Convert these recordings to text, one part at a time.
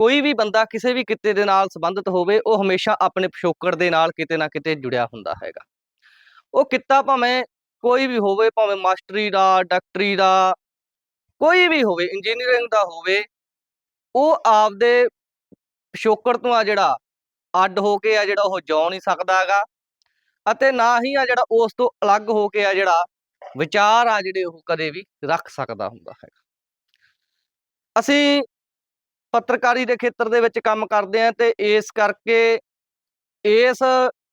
ਕੋਈ ਵੀ ਬੰਦਾ ਕਿਸੇ ਵੀ ਕਿੱਤੇ ਦੇ ਨਾਲ ਸੰਬੰਧਿਤ ਹੋਵੇ, ਉਹ ਹਮੇਸ਼ਾ ਆਪਣੇ ਪਿਛੋਕੜ ਦੇ ਨਾਲ ਕਿਤੇ ਨਾ ਕਿਤੇ ਜੁੜਿਆ ਹੁੰਦਾ ਹੈਗਾ। ਉਹ ਕਿੱਤਾ ਭਾਵੇਂ ਕੋਈ ਵੀ ਹੋਵੇ, ਭਾਵੇਂ ਮਾਸਟਰੀ ਦਾ, ਡਾਕਟਰੀ ਦਾ, ਕੋਈ ਵੀ ਹੋਵੇ, ਇੰਜੀਨੀਅਰਿੰਗ ਦਾ ਹੋਵੇ, ਉਹ ਆਪਦੇ ਪਿਛੋਕੜ ਤੋਂ ਆ ਜਿਹੜਾ ਅੱਡ ਹੋ ਕੇ ਆ ਜਿਹੜਾ ਉਹ ਜਿਉ ਨਹੀਂ ਸਕਦਾ ਹੈਗਾ ਅਤੇ ਨਾ ਹੀ ਆ ਜਿਹੜਾ ਉਸ ਤੋਂ ਅਲੱਗ ਹੋ ਕੇ ਆ ਜਿਹੜਾ ਵਿਚਾਰ ਆ ਜਿਹੜੇ ਉਹ ਕਦੇ ਵੀ ਰੱਖ ਸਕਦਾ ਹੁੰਦਾ ਹੈਗਾ। ਅਸੀਂ ਪੱਤਰਕਾਰੀ ਦੇ ਖੇਤਰ ਦੇ ਵਿੱਚ ਕੰਮ ਕਰਦੇ ਆ ਤੇ ਇਸ ਕਰਕੇ ਇਸ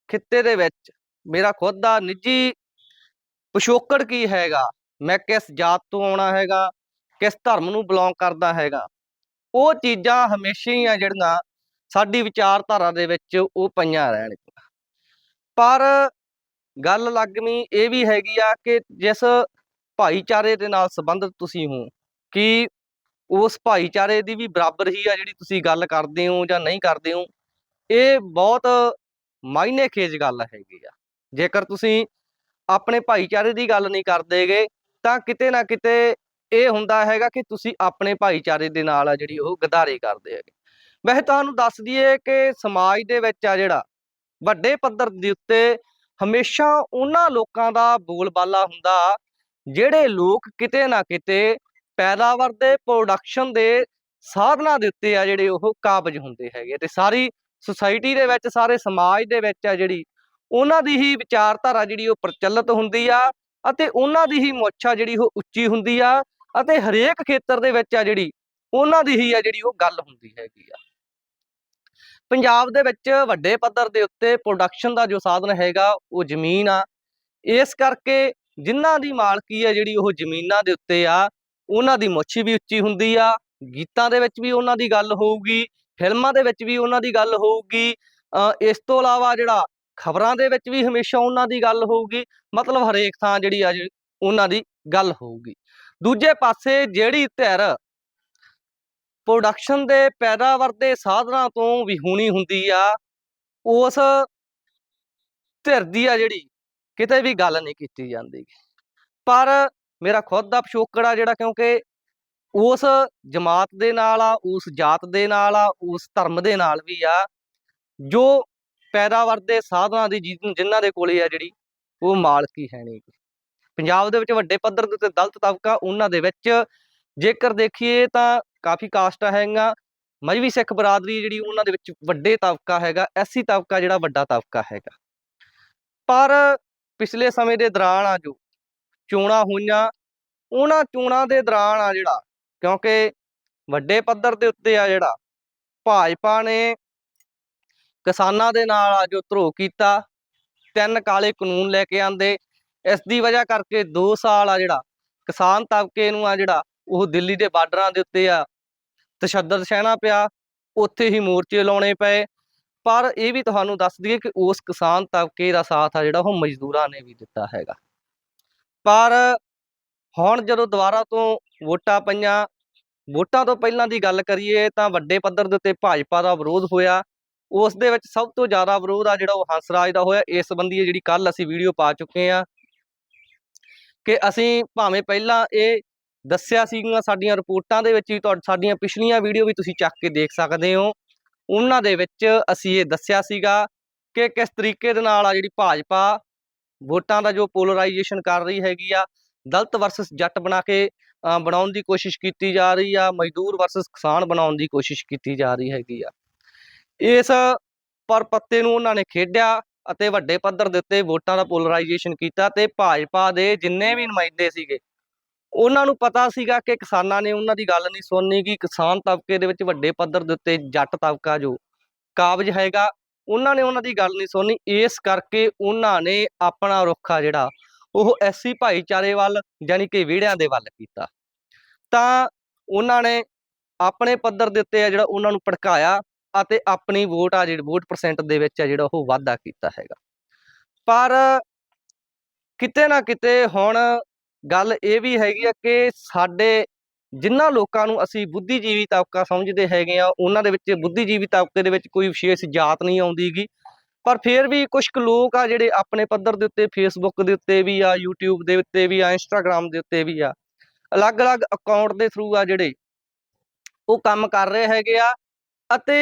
ਖਿੱਤੇ ਦੇ ਵਿੱਚ ਮੇਰਾ ਖੁਦ ਦਾ ਨਿੱਜੀ ਪਿਛੋਕੜ ਕੀ ਹੈਗਾ? ਮੈਂ ਕਿਸ ਜਾਤ ਤੋਂ ਆਉਣਾ ਹੈਗਾ? ਕਿਸ ਧਰਮ ਨੂੰ ਬਿਲੋਂਗ ਕਰਦਾ ਹੈਗਾ? ਉਹ ਚੀਜ਼ਾਂ ਹਮੇਸ਼ਾ ਹੀ ਆ ਜਿਹੜੀਆਂ ਸਾਡੀ ਵਿਚਾਰਧਾਰਾ ਦੇ ਵਿੱਚ ਉਹ ਪਈਆਂ ਰਹਿਣਗੀਆਂ ਪਰ ਗੱਲ ਲੱਗਵੀਂ ਇਹ ਵੀ ਹੈਗੀ ਆ ਕਿ ਜਿਸ ਭਾਈਚਾਰੇ ਦੇ ਨਾਲ ਸੰਬੰਧਿਤ ਤੁਸੀਂ ਹੋ, ਕਿ ਉਸ ਭਾਈਚਾਰੇ ਦੀ ਵੀ ਬਰਾਬਰ ਹੀ ਆ ਜਿਹੜੀ ਤੁਸੀਂ ਗੱਲ ਕਰਦੇ ਹੋ ਜਾਂ ਨਹੀਂ ਕਰਦੇ ਹੋ, ਇਹ ਬਹੁਤ ਮਾਇਨੇ ਖੇਜ ਗੱਲ ਹੈਗੀ ਆ। ਜੇਕਰ ਤੁਸੀਂ ਆਪਣੇ ਭਾਈਚਾਰੇ ਦੀ ਗੱਲ ਨਹੀਂ ਕਰਦੇਗੇ, ਤਾਂ ਕਿਤੇ ਨਾ ਕਿਤੇ ਇਹ ਹੁੰਦਾ ਹੈਗਾ ਕਿ ਤੁਸੀਂ ਆਪਣੇ ਭਾਈਚਾਰੇ ਦੇ ਨਾਲ ਆ ਜਿਹੜੀ ਉਹ ਗਦਾਰੇ ਕਰਦੇ ਹੈਗੇ। ਵੈਸੇ ਤੁਹਾਨੂੰ ਦੱਸ ਦਈਏ ਕਿ ਸਮਾਜ ਦੇ ਵਿੱਚ ਆ ਜਿਹੜਾ ਵੱਡੇ ਪੱਧਰ ਦੇ ਉੱਤੇ ਹਮੇਸ਼ਾ ਉਹਨਾਂ ਲੋਕਾਂ ਦਾ ਬੋਲਬਾਲਾ ਹੁੰਦਾ, ਜਿਹੜੇ ਲੋਕ ਕਿਤੇ ਨਾ ਕਿਤੇ ਪੈਦਾਵਾਰ ਦੇ ਪ੍ਰੋਡਕਸ਼ਨ ਦੇ ਸਾਧਨਾਂ ਦੇ ਉੱਤੇ ਆ ਜਿਹੜੇ ਉਹ ਕਾਬਜ ਹੁੰਦੇ ਹੈਗੇ ਤੇ ਸਾਰੀ ਸੁਸਾਇਟੀ ਦੇ ਵਿੱਚ, ਸਾਰੇ ਸਮਾਜ ਦੇ ਵਿੱਚ ਆ ਜਿਹੜੀ ਉਹਨਾਂ ਦੀ ਹੀ ਵਿਚਾਰਧਾਰਾ ਜਿਹੜੀ ਉਹ ਪ੍ਰਚਲਿਤ ਹੁੰਦੀ ਆ ਅਤੇ ਉਹਨਾਂ ਦੀ ਹੀ ਮੁੱਛਾ ਜਿਹੜੀ ਉਹ ਉੱਚੀ ਹੁੰਦੀ ਆ ਅਤੇ ਹਰੇਕ ਖੇਤਰ ਦੇ ਵਿੱਚ ਆ ਜਿਹੜੀ ਉਹਨਾਂ ਦੀ ਹੀ ਆ ਜਿਹੜੀ ਉਹ ਗੱਲ ਹੁੰਦੀ ਹੈਗੀ ਆ। ਪੰਜਾਬ ਦੇ ਵਿੱਚ ਵੱਡੇ ਪੱਧਰ ਦੇ ਉੱਤੇ ਪ੍ਰੋਡਕਸ਼ਨ ਦਾ ਜੋ ਸਾਧਨ ਹੈਗਾ ਉਹ ਜ਼ਮੀਨ ਆ। ਇਸ ਕਰਕੇ ਜਿਨ੍ਹਾਂ ਦੀ ਮਾਲਕੀ ਆ ਜਿਹੜੀ ਉਹ ਜ਼ਮੀਨਾਂ ਦੇ ਉੱਤੇ ਆ ਉਹਨਾਂ ਦੀ ਮੁੱਛ ਵੀ ਉੱਚੀ ਹੁੰਦੀ ਆ ਗੀਤਾਂ ਦੇ ਵਿੱਚ ਵੀ ਉਹਨਾਂ ਦੀ ਗੱਲ ਹੋਊਗੀ ਫਿਲਮਾਂ ਦੇ ਵਿੱਚ ਵੀ ਉਹਨਾਂ ਦੀ ਗੱਲ ਹੋਊਗੀ ਅ, ਇਸ ਤੋਂ ਇਲਾਵਾ ਜਿਹੜਾ ਖਬਰਾਂ ਦੇ ਵਿੱਚ ਵੀ ਹਮੇਸ਼ਾ ਉਹਨਾਂ ਦੀ ਗੱਲ ਹੋਊਗੀ ਮਤਲਬ ਹਰੇਕ ਥਾਂ ਜਿਹੜੀ ਆ ਉਹਨਾਂ ਦੀ ਗੱਲ ਹੋਊਗੀ। ਦੂਜੇ ਪਾਸੇ ਜਿਹੜੀ ਧਿਰ ਪ੍ਰੋਡਕਸ਼ਨ ਦੇ ਪੈਦਾਵਾਰ ਦੇ ਸਾਧਨਾਂ ਤੋਂ ਵਿਹੂਣੀ ਹੁੰਦੀ ਆ ਉਸ ਧਿਰ ਦੀ ਆ ਜਿਹੜੀ ਕਿਤੇ ਵੀ ਗੱਲ ਨਹੀਂ ਕੀਤੀ ਜਾਂਦੀ। ਪਰ ਮੇਰਾ ਖੁਦ ਦਾ ਪਿਛੋਕੜ ਆ ਜਿਹੜਾ ਕਿਉਂਕਿ ਉਸ ਜਮਾਤ ਦੇ ਨਾਲ ਆ, ਉਸ ਜਾਤ ਦੇ ਨਾਲ ਆ, ਉਸ ਧਰਮ ਦੇ ਨਾਲ ਵੀ ਆ, ਜੋ ਪੈਦਾਵਾਰ ਦੇ ਸਾਧਨਾਂ ਦੀ ਜਿਨ- ਜਿਨ੍ਹਾਂ ਦੇ ਕੋਲੇ ਆ ਜਿਹੜੀ, ਉਹ ਮਾਲਕੀ ਹੈ ਨਹੀਂ। ਪੰਜਾਬ ਦੇ ਵਿੱਚ ਵੱਡੇ ਪੱਧਰ ਦੇ ਉੱਤੇ ਦਲਤ ਤਬਕਾ, ਉਹਨਾਂ ਦੇ ਵਿੱਚ ਜੇਕਰ ਦੇਖੀਏ ਤਾਂ ਕਾਫੀ ਕਾਸਟਾਂ ਹੈਗੀਆਂ। ਮਜਬੀ ਸਿੱਖ ਬਰਾਦਰੀ ਜਿਹੜੀ ਉਹਨਾਂ ਦੇ ਵਿੱਚ ਵੱਡੇ ਤਬਕਾ ਹੈਗਾ ਐਸੀ ਤਬਕਾ ਜਿਹੜਾ ਵੱਡਾ ਤਬਕਾ ਹੈਗਾ। ਪਰ ਪਿਛਲੇ ਸਮੇਂ ਦੇ ਦੌਰਾਨ ਆ ਜੋ ਚੋਣਾਂ ਹੋਈਆਂ, ਉਹਨਾਂ ਚੋਣਾਂ ਦੇ ਦੌਰਾਨ ਆ ਜਿਹੜਾ, ਕਿਉਂਕਿ ਵੱਡੇ ਪੱਧਰ ਦੇ ਉੱਤੇ ਆ ਜਿਹੜਾ, ਭਾਜਪਾ ਨੇ ਕਿਸਾਨਾਂ ਦੇ ਨਾਲ ਆ ਜੋ ਧਰੋ ਕੀਤਾ, ਤਿੰਨ ਕਾਲੇ ਕਾਨੂੰਨ ਲੈ ਕੇ ਆਂਦੇ ਇਸ ਦੀ ਵਜ੍ਹਾ ਕਰਕੇ 2 ਸਾਲ ਆ ਜਿਹੜਾ, ਕਿਸਾਨ ਤਬਕੇ ਨੂੰ ਆ ਜਿਹੜਾ, ਉਹ ਦਿੱਲੀ ਦੇ ਬਾਰਡਰਾਂ ਦੇ ਉੱਤੇ ਆ, ਤਸ਼ੱਦਦ ਸਹਿਣਾ ਪਿਆ, ਉੱਥੇ ਹੀ ਮੋਰਚੇ ਲਾਉਣੇ ਪਏ, ਪਰ ਇਹ ਵੀ ਤੁਹਾਨੂੰ ਦੱਸ ਦਈਏ ਕਿ ਉਸ ਕਿਸਾਨ ਤਬਕੇ ਦਾ ਸਾਥ ਆ ਜਿਹੜਾ, ਉਹ ਮਜ਼ਦੂਰਾਂ ਨੇ ਵੀ ਦਿੱਤਾ ਹੈਗਾ। ਪਰ ਹੁਣ ਜਦੋਂ ਦੁਬਾਰਾ ਤੋਂ ਵੋਟਾਂ ਪਈਆਂ, ਵੋਟਾਂ ਤੋਂ ਪਹਿਲਾਂ ਦੀ ਗੱਲ ਕਰੀਏ ਤਾਂ ਵੱਡੇ ਪੱਧਰ ਦੇ ਉੱਤੇ ਭਾਜਪਾ ਦਾ ਵਿਰੋਧ ਹੋਇਆ। ਉਸ ਦੇ ਵਿੱਚ ਸਭ ਤੋਂ ਜ਼ਿਆਦਾ ਵਿਰੋਧ ਆ ਜਿਹੜਾ ਉਹ ਹੰਸਰਾਜ ਦਾ ਹੋਇਆ। ਇਸ ਸੰਬੰਧੀ ਜਿਹੜੀ ਕੱਲ ਅਸੀਂ ਵੀਡੀਓ ਪਾ ਚੁੱਕੇ ਆ ਕਿ ਅਸੀਂ ਭਾਵੇਂ ਪਹਿਲਾਂ ਇਹ ਦੱਸਿਆ ਸੀਗੀਆਂ ਸਾਡੀਆਂ ਰਿਪੋਰਟਾਂ ਦੇ ਵਿੱਚ ਵੀ ਤੁਹਾਡ, ਸਾਡੀਆਂ ਪਿਛਲੀਆਂ ਵੀਡੀਓ ਵੀ ਤੁਸੀਂ ਚੱਕ ਕੇ ਦੇਖ ਸਕਦੇ ਹੋ। ਉਹਨਾਂ ਦੇ ਵਿੱਚ ਅਸੀਂ ਇਹ ਦੱਸਿਆ ਸੀਗਾ ਕਿ ਕਿਸ ਤਰੀਕੇ ਦੇ ਨਾਲ ਆ ਜਿਹੜੀ ਭਾਜਪਾ ਵੋਟਾਂ ਦਾ ਜੋ ਪੋਲਰਾਈਜੇਸ਼ਨ ਕਰ ਰਹੀ ਹੈਗੀ ਆ, ਦਲਤ ਵਰਸਸ ਜੱਟ ਬਣਾ ਕੇ ਬਣਾਉਣ ਦੀ ਕੋਸ਼ਿਸ਼ ਕੀਤੀ ਜਾ ਰਹੀ ਆ, ਮਜ਼ਦੂਰ ਵਰਸਸ ਕਿਸਾਨ ਬਣਾਉਣ ਦੀ ਕੋਸ਼ਿਸ਼ ਕੀਤੀ ਜਾ ਰਹੀ ਹੈਗੀ ਆ। ਇਸ ਪਰਪੱਤੇ ਨੂੰ ਉਹਨਾਂ ਨੇ ਖੇਡਿਆ ਅਤੇ ਵੱਡੇ ਪੱਧਰ ਦੇ ਉੱਤੇ ਵੋਟਾਂ ਦਾ ਪੋਲਰਾਈਜੇਸ਼ਨ ਕੀਤਾ ਤੇ ਭਾਜਪਾ ਦੇ ਜਿੰਨੇ ਵੀ ਨੁਮਾਇੰਦੇ ਸੀਗੇ, ਉਹਨਾਂ ਨੂੰ ਪਤਾ ਸੀਗਾ ਕਿ ਕਿਸਾਨਾਂ ਨੇ ਉਹਨਾਂ ਦੀ ਗੱਲ ਨਹੀਂ ਸੁਣਨੀ ਕਿ ਕਿਸਾਨ ਤਬਕੇ ਦੇ ਵਿੱਚ ਵੱਡੇ ਪੱਧਰ ਦੇ ਉੱਤੇ ਜੱਟ ਤਬਕਾ ਜੋ ਕਾਬਜ ਹੈਗਾ ਉਹਨਾਂ ਨੇ ਉਹਨਾਂ ਦੀ ਗੱਲ ਨਹੀਂ ਸੁਣਨੀ, ਇਸ ਕਰਕੇ ਉਹਨਾਂ ਨੇ ਆਪਣਾ ਰੁੱਖ ਆ ਜਿਹੜਾ, ਉਹ ਐਸੀ ਭਾਈਚਾਰੇ ਵੱਲ ਯਾਨੀ ਕਿ ਵਿਹੜਿਆਂ ਦੇ ਵੱਲ ਕੀਤਾ। ਤਾਂ ਉਹਨਾਂ ਨੇ ਆਪਣੇ ਪੱਧਰ ਦੇ ਉੱਤੇ ਆ ਜਿਹੜਾ ਉਹਨਾਂ ਨੂੰ ਭੜਕਾਇਆ ਅਤੇ ਆਪਣੀ ਵੋਟ ਆ ਜਿਹੜੀ, ਵੋਟ ਪਰਸੈਂਟ ਦੇ ਵਿੱਚ ਆ ਜਿਹੜਾ ਉਹ ਵਾਧਾ ਕੀਤਾ ਹੈਗਾ। ਪਰ ਕਿਤੇ ਨਾ ਕਿਤੇ ਹੁਣ ਗੱਲ ਇਹ ਵੀ ਹੈਗੀ ਆ ਕਿ ਸਾਡੇ ਜਿਨ੍ਹਾਂ ਲੋਕਾਂ ਨੂੰ ਅਸੀਂ ਬੁੱਧੀਜੀਵੀ ਤਬਕਾ ਸਮਝਦੇ ਹੈਗੇ ਆ ਉਹਨਾਂ ਦੇ ਵਿੱਚ ਬੁੱਧੀਜੀਵੀ ਤਬਕੇ ਦੇ ਵਿੱਚ ਕੋਈ ਵਿਸ਼ੇਸ਼ ਜਾਤ ਨਹੀਂ ਆਉਂਦੀਗੀ ਪਰ ਫਿਰ ਵੀ ਕੁਝ ਕੁ ਲੋਕ ਆ ਜਿਹੜੇ ਆਪਣੇ ਪੱਧਰ ਦੇ ਉੱਤੇ ਫੇਸਬੁੱਕ ਦੇ ਉੱਤੇ ਵੀ ਆ YouTube ਦੇ ਉੱਤੇ ਵੀ ਆ Instagram ਦੇ ਉੱਤੇ ਵੀ ਆ ਅਲੱਗ-ਅਲੱਗ ਅਕਾਊਂਟ ਦੇ ਥਰੂ ਆ ਜਿਹੜੇ ਉਹ ਕੰਮ ਕਰ ਰਹੇ ਹੈਗੇ ਆ ਅਤੇ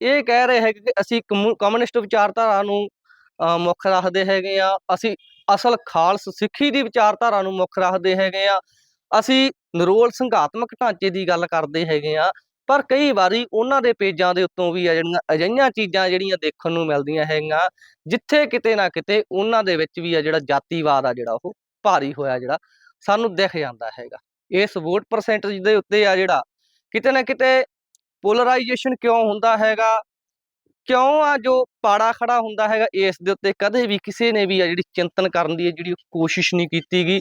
ਇਹ ਕਹਿ ਰਹੇ ਹੈਗੇ ਕਿ ਅਸੀਂ ਕਮਿਊ- ਕਮਿਊਨਿਸਟ ਵਿਚਾਰਧਾਰਾ ਨੂੰ ਅ, ਮੁੱਖ ਰੱਖਦੇ ਹੈਗੇ ਆ। ਅਸੀਂ ਅਸਲ ਖਾਲਸ ਸਿੱਖੀ ਦੀ ਵਿਚਾਰਧਾਰਾ ਨੂੰ ਮੁੱਖ ਰੱਖਦੇ ਹੈਗੇ ਆ। ਅਸੀਂ ਨਿਰੋਲ ਸੰਘਾਤਮਕ ਢਾਂਚੇ ਦੀ ਗੱਲ ਕਰਦੇ ਹੈਗੇ ਆ, ਪਰ ਕਈ ਵਾਰੀ ਉਹਨਾਂ ਦੇ ਪੇਜਾਂ ਦੇ ਉੱਤੋਂ ਵੀ ਆ ਜਿਹੜੀਆਂ ਅਜਿਹੀਆਂ ਚੀਜ਼ਾਂ ਜਿਹੜੀਆਂ ਦੇਖਣ ਨੂੰ ਮਿਲਦੀਆਂ ਹੈਗੀਆਂ, ਜਿੱਥੇ ਕਿਤੇ ਨਾ ਕਿਤੇ ਉਹਨਾਂ ਦੇ ਵਿੱਚ ਵੀ ਆ ਜਿਹੜਾ ਜਾਤੀਵਾਦ ਆ ਜਿਹੜਾ ਉਹ ਭਾਰੀ ਹੋਇਆ ਜਿਹੜਾ ਸਾਨੂੰ ਦਿਖ ਜਾਂਦਾ ਹੈਗਾ। ਇਸ ਵੋਟ ਪਰਸੈਂਟੇਜ ਦੇ ਉੱਤੇ ਆ ਜਿਹੜਾ ਕਿਤੇ ਨਾ ਕਿਤੇ ਪੋਲਰਾਈਜੇਸ਼ਨ ਕਿਉਂ ਹੁੰਦਾ ਹੈਗਾ, ਕਿਉਂ ਆ ਜੋ ਪਾੜਾ ਖੜਾ ਹੁੰਦਾ ਹੈਗਾ, ਇਸ ਦੇ ਉੱਤੇ ਕਦੇ ਵੀ ਕਿਸੇ ਨੇ ਵੀ ਆ ਜਿਹੜੀ ਚਿੰਤਨ ਕਰਨ ਦੀ ਜਿਹੜੀ ਕੋਸ਼ਿਸ਼ ਨਹੀਂ ਕੀਤੀ ਗਈ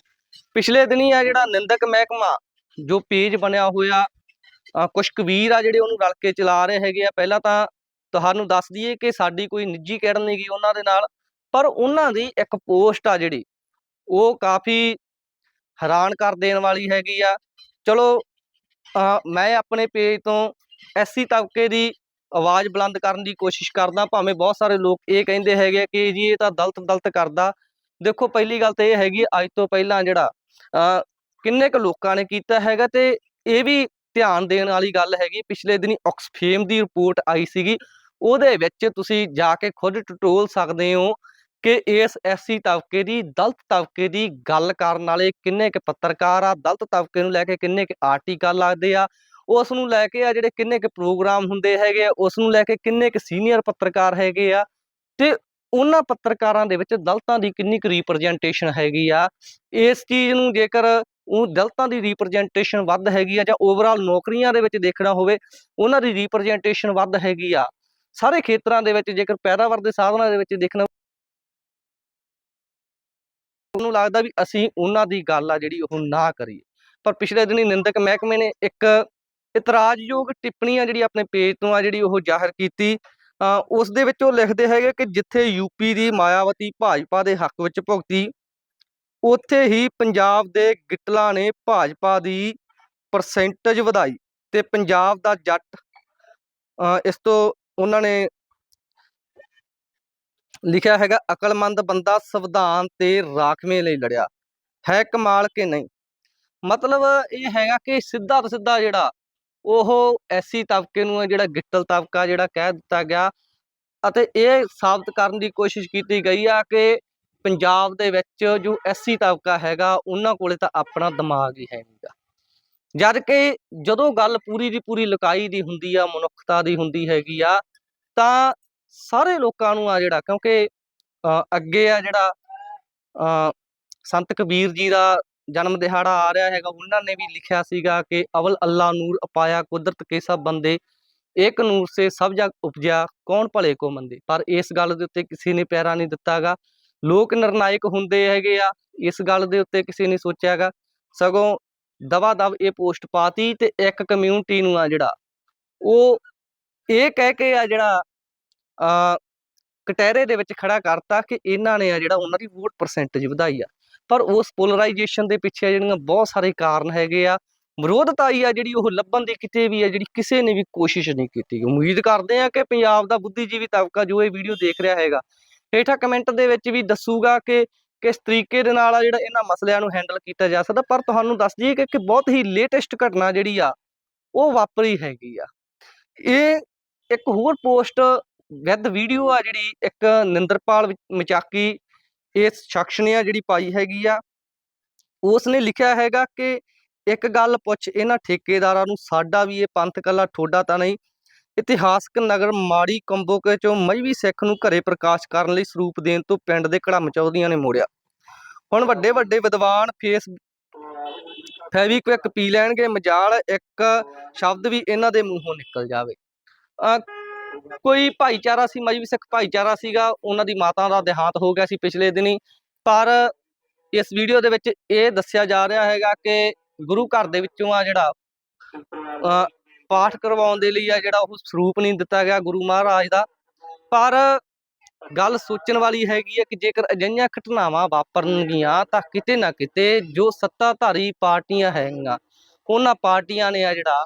ਪਿਛਲੇ ਦਿਨੀ ਆ ਜਿਹੜਾ ਨਿੰਦਕ ਮਹਿਕਮਾ ਜੋ ਪੇਜ ਬਣਿਆ ਹੋਇਆ ਅ, ਕੁਛ ਕਬੀਰ ਆ ਜਿਹੜੇ ਉਹਨੂੰ ਰਲ ਕੇ ਚਲਾ ਰਹੇ ਹੈਗੇ ਆ ਪਹਿਲਾਂ ਤਾਂ ਤੁਹਾਨੂੰ ਦੱਸ ਦਈਏ ਕਿ ਸਾਡੀ ਕੋਈ ਨਿੱਜੀ ਕਿਹੜਨ ਨਹੀਂ ਗਈ ਉਹਨਾਂ ਦੇ ਨਾਲ ਪਰ ਉਹਨਾਂ ਦੀ ਇੱਕ ਪੋਸਟ ਆ ਜਿਹੜੀ ਉਹ ਕਾਫੀ ਹੈਰਾਨ ਕਰ ਦੇਣ ਵਾਲੀ ਹੈਗੀ ਆ। ਚਲੋ ਅ, ਮੈਂ ਆਪਣੇ ਪੇਜ ਤੋਂ ਐਸੀ ਤਬਕੇ ਦੀ ਆਵਾਜ਼ ਬੁਲੰਦ ਕਰਨ ਦੀ ਕੋਸ਼ਿਸ਼ ਕਰਦਾ ਭਾਵੇਂ ਬਹੁਤ ਸਾਰੇ ਲੋਕ ਇਹ ਕਹਿੰਦੇ ਹੈਗੇ ਆ ਕਿ ਜੀ ਇਹ ਤਾਂ ਦਲਤ ਦਲਤ ਕਰਦਾ ਦੇਖੋ ਪਹਿਲੀ ਗੱਲ ਤਾਂ ਇਹ ਹੈਗੀ ਅੱਜ ਤੋਂ ਪਹਿਲਾਂ ਜਿਹੜਾ ਅ, ਕਿੰਨੇ ਕੁ ਲੋਕਾਂ ਨੇ ਕੀਤਾ ਹੈਗਾ ਤੇ ਇਹ ਵੀ ਧਿਆਨ ਦੇਣ ਵਾਲੀ ਗੱਲ ਹੈਗੀ ਪਿਛਲੇ ਦਿਨੀ ਆਕਸਫੇਮ ਦੀ ਰਿਪੋਰਟ ਆਈ ਸੀਗੀ ਉਹਦੇ ਵਿੱਚ ਤੁਸੀਂ ਜਾ ਕੇ ਖੁਦ ਟਟੋਲ ਸਕਦੇ ਹੋ ਕਿ ਇਸ ਐਸੀ ਤਬਕੇ ਦੀ ਦਲਤ ਤਬਕੇ ਦੀ ਗੱਲ ਕਰਨ ਵਾਲੇ ਕਿੰਨੇ ਕੁ ਪੱਤਰਕਾਰ ਆ ਦਲਤ ਤਬਕੇ ਨੂੰ ਲੈ ਕੇ ਕਿੰਨੇ ਕੁ ਆਰਟੀਕਲ ਲੱਗਦੇ ਆ ਉਸ ਨੂੰ ਲੈ ਕੇ ਆ ਜਿਹੜੇ ਕਿੰਨੇ ਕੁ ਪ੍ਰੋਗਰਾਮ ਹੁੰਦੇ ਹੈਗੇ ਆ ਉਸ ਨੂੰ ਲੈ ਕੇ ਕਿੰਨੇ ਕੁ ਸੀਨੀਅਰ ਪੱਤਰਕਾਰ ਹੈਗੇ ਆ ਤੇ ਉਹਨਾਂ ਪੱਤਰਕਾਰਾਂ ਦੇ ਵਿੱਚ ਦਲਤਾਂ ਦੀ ਕਿੰਨੀ ਕੁ ਰਿਪਰੈਜ਼ੈਂਟੇਸ਼ਨ ਹੈਗੀ ਆ, ਇਸ ਚੀਜ਼ ਨੂੰ ਜੇਕਰ ਉਹ ਦਲਤਾਂ ਦੀ ਰਿਪਰੈਜ਼ੈਂਟੇਸ਼ਨ ਵੱਧ ਹੈਗੀ ਆ ਜਾਂ ਓਵਰਆਲ ਨੌਕਰੀਆਂ ਦੇ ਵਿੱਚ ਦੇਖਣਾ ਹੋਵੇ, ਉਹਨਾਂ ਦੀ ਰਿਪਰੈਜ਼ੈਂਟੇਸ਼ਨ ਵੱਧ ਹੈਗੀ ਆ। ਸਾਰੇ ਖੇਤਰਾਂ ਦੇ ਵਿੱਚ ਜੇਕਰ ਪੈਦਾਵਾਰ ਦੇ ਸਾਧਨਾਂ ਦੇ ਵਿੱਚ ਦੇਖਣਾ ਉਹਨੂੰ ਲੱਗਦਾ ਵੀ ਅਸੀਂ ਉਹਨਾਂ ਦੀ ਗੱਲ ਆ ਜਿਹੜੀ ਉਹ ਨਾ ਕਰੀਏ। ਪਰ ਪਿਛਲੇ ਦਿਨੀ ਨਿੰਦਕ ਮਹਿਕਮੇ ਨੇ ਇੱਕ ਇਤਰਾਜ਼ਯੋਗ ਟਿੱਪਣੀਆਂ ਜਿਹੜੀ ਆਪਣੇ ਪੇਜ ਤੋਂ ਆ ਜਿਹੜੀ ਉਹ ਜ਼ਾਹਿਰ ਕੀਤੀ ਉਸ ਦੇ ਵਿੱਚ ਉਹ ਲਿਖਦੇ ਹੈਗੇ ਕਿ ਜਿੱਥੇ ਯੂਪੀ ਦੀ ਮਾਇਆਵਤੀ ਭਾਜਪਾ ਦੇ ਹੱਕ ਵਿੱਚ ਭੁਗਤੀ ਉੱਥੇ ਹੀ ਪੰਜਾਬ ਦੇ ਗਿੱਟਲਾਂ ਨੇ ਭਾਜਪਾ ਦੀ ਪਰਸੈਂਟੇਜ ਵਧਾਈ ਤੇ ਪੰਜਾਬ ਦਾ ਜੱਟ ਅ, ਇਸ ਤੋਂ ਉਹਨਾਂ ਨੇ ਲਿਖਿਆ ਹੈਗਾ ਅਕਲਮੰਦ ਬੰਦਾ ਸੰਵਿਧਾਨ ਤੇ ਰਾਖਵੇਂ ਲਈ ਲੜਿਆ। ਹੈ ਕਮਾਲ ਕਿ ਨਹੀਂ? ਮਤਲਬ ਇਹ ਹੈਗਾ ਕਿ ਸਿੱਧਾ ਤੋਂ ਸਿੱਧਾ ਜਿਹੜਾ ਉਹ ਐਸੀ ਤਬਕੇ ਨੂੰ ਹੈ ਜਿਹੜਾ ਗਿੱਟਲ ਤਬਕਾ ਜਿਹੜਾ ਕਹਿ ਦਿੱਤਾ ਗਿਆ ਅਤੇ ਇਹ ਸਾਬਤ ਕਰਨ ਦੀ ਕੋਸ਼ਿਸ਼ ਕੀਤੀ ਗਈ ਆ ਕਿ ਪੰਜਾਬ ਦੇ ਵਿੱਚ ਜੋ ਐਸੀ ਤਬਕਾ ਹੈਗਾ ਉਹਨਾਂ ਕੋਲੇ ਤਾਂ ਆਪਣਾ ਦਿਮਾਗ ਹੀ ਹੈ ਨਹੀਂਗਾ ਜਦ ਕਿ ਜਦੋਂ ਗੱਲ ਪੂਰੀ ਦੀ ਪੂਰੀ ਲੁਕਾਈ ਦੀ ਹੁੰਦੀ ਆ ਮਨੁੱਖਤਾ ਦੀ ਹੁੰਦੀ ਹੈਗੀ ਆ ਤਾਂ ਸਾਰੇ ਲੋਕਾਂ ਨੂੰ ਆ ਜਿਹੜਾ ਕਿਉਂਕਿ ਅ, ਅੱਗੇ ਆ ਜਿਹੜਾ ਅ, ਸੰਤ ਕਬੀਰ ਜੀ ਦਾ ਜਨਮ ਦਿਹਾੜਾ ਆ ਰਿਹਾ ਹੈਗਾ। ਉਹਨਾਂ ਨੇ ਵੀ ਲਿਖਿਆ ਸੀਗਾ ਕਿ ਅਵਲ ਅੱਲਾ ਨੂਰ ਅਪਾਇਆ ਕੁਦਰਤ ਕੇ ਸਭ ਬੰਦੇ ਇੱਕ ਨੂਰ ਸੇ ਸਭ ਜਗ ਉਪਜਿਆ, ਕੌਣ ਭਲੇ ਕੋ ਮੰਦੇ? ਪਰ ਇਸ ਗੱਲ ਦੇ ਉੱਤੇ ਕਿਸੇ ਨੇ ਪੈਰਾ ਨਹੀਂ ਦਿੱਤਾਗਾ। ਲੋਕ ਨਿਰਣਾਇਕ ਹੁੰਦੇ ਹੈਗੇ ਆ। ਇਸ ਗੱਲ ਦੇ ਉੱਤੇ ਕਿਸੇ ਨੇ ਸੋਚਿਆਗਾ। ਸਗੋਂ ਦਵਾ ਦਵ ਇਹ ਪੋਸਟ ਪਾਤੀ ਤੇ ਇੱਕ ਕਮਿਊਨਿਟੀ ਨੂੰ ਆ ਜਿਹੜਾ, ਉਹ ਇਹ ਕਹਿ ਕੇ ਆ ਜਿਹੜਾ ਅ ਕਟਹਿਰੇ ਦੇ ਵਿੱਚ ਖੜਾ ਕਰਤਾ ਕਿ ਇਹਨਾਂ ਨੇ ਆ ਜਿਹੜਾ ਉਹਨਾਂ ਦੀ ਵੋਟ ਪਰਸੈਂਟੇਜ ਵਧਾਈ ਆ। ਪਰ ਉਸ ਪੋਲਰਾਈਜੇਸ਼ਨ ਦੇ ਪਿੱਛੇ ਜਿਹੜੀਆਂ ਬਹੁਤ ਸਾਰੇ ਕਾਰਨ ਹੈਗੇ ਆ। ਵਿਰੋਧਤਾਈ ਆ ਜਿਹੜੀ ਉਹ ਲੱਭਣ ਦੀ ਕਿਤੇ ਵੀ ਆ, ਜਿਹੜੀ ਕਿਸੇ ਨੇ ਵੀ ਕੋਸ਼ਿਸ਼ ਨਹੀਂ ਕੀਤੀ। ਉਮੀਦ ਕਰਦੇ ਆ ਕਿ ਪੰਜਾਬ ਦਾ ਬੁੱਧੀਜੀਵੀ ਤਬਕਾ ਜੋ ਇਹ ਵੀਡੀਓ ਦੇਖ ਰਿਹਾ ਹੈਗਾ, ਹੇਠਾਂ ਕਮੈਂਟ ਦੇ ਵਿੱਚ ਵੀ ਦੱਸੂਗਾ ਕਿ ਕਿਸ ਤਰੀਕੇ ਦੇ ਨਾਲ ਆ ਜਿਹੜਾ ਇਹਨਾਂ ਮਸਲਿਆਂ ਨੂੰ ਹੈਂਡਲ ਕੀਤਾ ਜਾ ਸਕਦਾ। ਪਰ ਤੁਹਾਨੂੰ ਦੱਸ ਦਈਏ ਕਿ ਬਹੁਤ ਹੀ ਲੇਟੈਸਟ ਘਟਨਾ ਜਿਹੜੀ ਆ, ਉਹ ਵਾਪਰੀ ਹੈਗੀ ਆ। ਇਹ ਇੱਕ ਹੋਰ ਪੋਸਟ ਵਿਦ ਵੀਡੀਓ ਆ ਜਿਹੜੀ ਇੱਕ ਨਿੰਦਰਪਾਲ ਮਚਾਕੀ ਇਸ ਸ਼ਖਸ ਨੇ ਆ ਜਿਹੜੀ ਪਾਈ ਹੈਗੀ ਆ ਉਸ ਨੇ ਲਿਖਿਆ ਹੈਗਾ ਕਿ ਇੱਕ ਗੱਲ ਪੁੱਛ, ਇਹਨਾਂ ਠੇਕੇਦਾਰਾਂ ਨੂੰ, ਸਾਡਾ ਵੀ ਇਹ ਪੰਥ ਕੱਲਾ ਠੋਡਾ ਤਾਂ ਨਹੀਂ। ਇਤਿਹਾਸਕ ਨਗਰ ਮਾੜੀ ਕੰਬੋਕੇ ਚੋਂ ਮਜਵੀ ਸਿੱਖ ਨੂੰ ਘਰੇ ਪ੍ਰਕਾਸ਼ ਕਰਨ ਲਈ ਸਰੂਪ ਦੇਣ ਤੋਂ ਪਿੰਡ ਦੇ ਘੜਮ ਚੌਧਰੀਆਂ ਨੇ ਮੋੜਿਆ। ਹੁਣ ਵੱਡੇ ਵੱਡੇ ਵਿਦਵਾਨ ਫੇਸ ਫੈਵੀਕਵਿਕ ਪੀ ਲੈਣਗੇ, ਮਜਾਲ ਇੱਕ ਸ਼ਬਦ ਵੀ ਇਹਨਾਂ ਦੇ ਮੂੰਹੋਂ ਨਿਕਲ ਜਾਵੇ। ਕੋਈ ਭਾਈਚਾਰਾ ਸੀ ਮਜਬੀ ਸਿੱਖ ਭਾਈਚਾਰਾ ਸੀਗਾ, ਉਹਨਾਂ ਦੀ ਮਾਤਾ ਦਾ ਦੇਹਾਂਤ ਹੋ ਗਿਆ ਸੀ ਪਿਛਲੇ ਦਿਨੀ। ਪਰ ਇਸ ਵੀਡੀਓ ਦੇ ਵਿੱਚ ਇਹ ਦੱਸਿਆ ਜਾ ਰਿਹਾ ਹੈਗਾ ਕਿ ਗੁਰੂ ਘਰ ਦੇ ਵਿੱਚੋਂ ਆ ਜਿਹੜਾ ਪਾਠ ਕਰਵਾਉਣ ਦੇ ਲਈ ਆ ਜਿਹੜਾ ਉਹ ਸਰੂਪ ਨਹੀਂ ਦਿੱਤਾ ਗਿਆ ਗੁਰੂ ਮਹਾਰਾਜ ਦਾ। ਪਰ ਗੱਲ ਸੋਚਣ ਵਾਲੀ ਹੈਗੀ ਹੈ ਕਿ ਜੇਕਰ ਅਜਿਹੀਆਂ ਘਟਨਾਵਾਂ ਵਾਪਰਨਗੀਆਂ ਤਾਂ ਕਿਤੇ ਨਾ ਕਿਤੇ ਜੋ ਸੱਤਾਧਾਰੀ ਪਾਰਟੀਆਂ ਹੈਗੀਆਂ, ਉਹਨਾਂ ਪਾਰਟੀਆਂ ਨੇ ਆ ਜਿਹੜਾ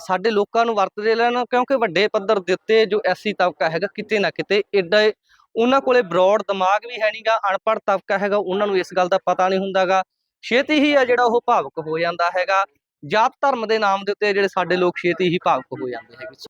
ਸਾਡੇ ਲੋਕਾਂ ਨੂੰ ਵਰਤਦੇ ਲੈਣ ਕਿਉਂਕਿ ਵੱਡੇ ਪੱਧਰ ਦੇ ਉੱਤੇ ਜੋ ਐਸੀ ਤਬਕਾ ਹੈਗਾ ਕਿਤੇ ਨਾ ਕਿਤੇ ਐਡਾ ਉਹਨਾਂ ਕੋਲੇ ਬਰੋਡ ਦਿਮਾਗ ਵੀ ਹੈ ਨਹੀਂਗਾ ਅਨਪੜ੍ਹ ਤਬਕਾ ਹੈਗਾ, ਉਹਨਾਂ ਨੂੰ ਇਸ ਗੱਲ ਦਾ ਪਤਾ ਨਹੀਂ ਹੁੰਦਾਗਾ ਛੇਤੀ ਹੀ ਆ ਜਿਹੜਾ ਉਹ ਭਾਵੁਕ ਹੋ ਜਾਂਦਾ ਹੈਗਾ। ਜਾਤ ਧਰਮ ਦੇ ਨਾਮ ਦੇ ਉੱਤੇ ਜਿਹੜੇ ਸਾਡੇ ਲੋਕ ਛੇਤੀ ਹੀ ਭਾਵੁਕ ਹੋ ਜਾਂਦੇ ਹੈਗੇ।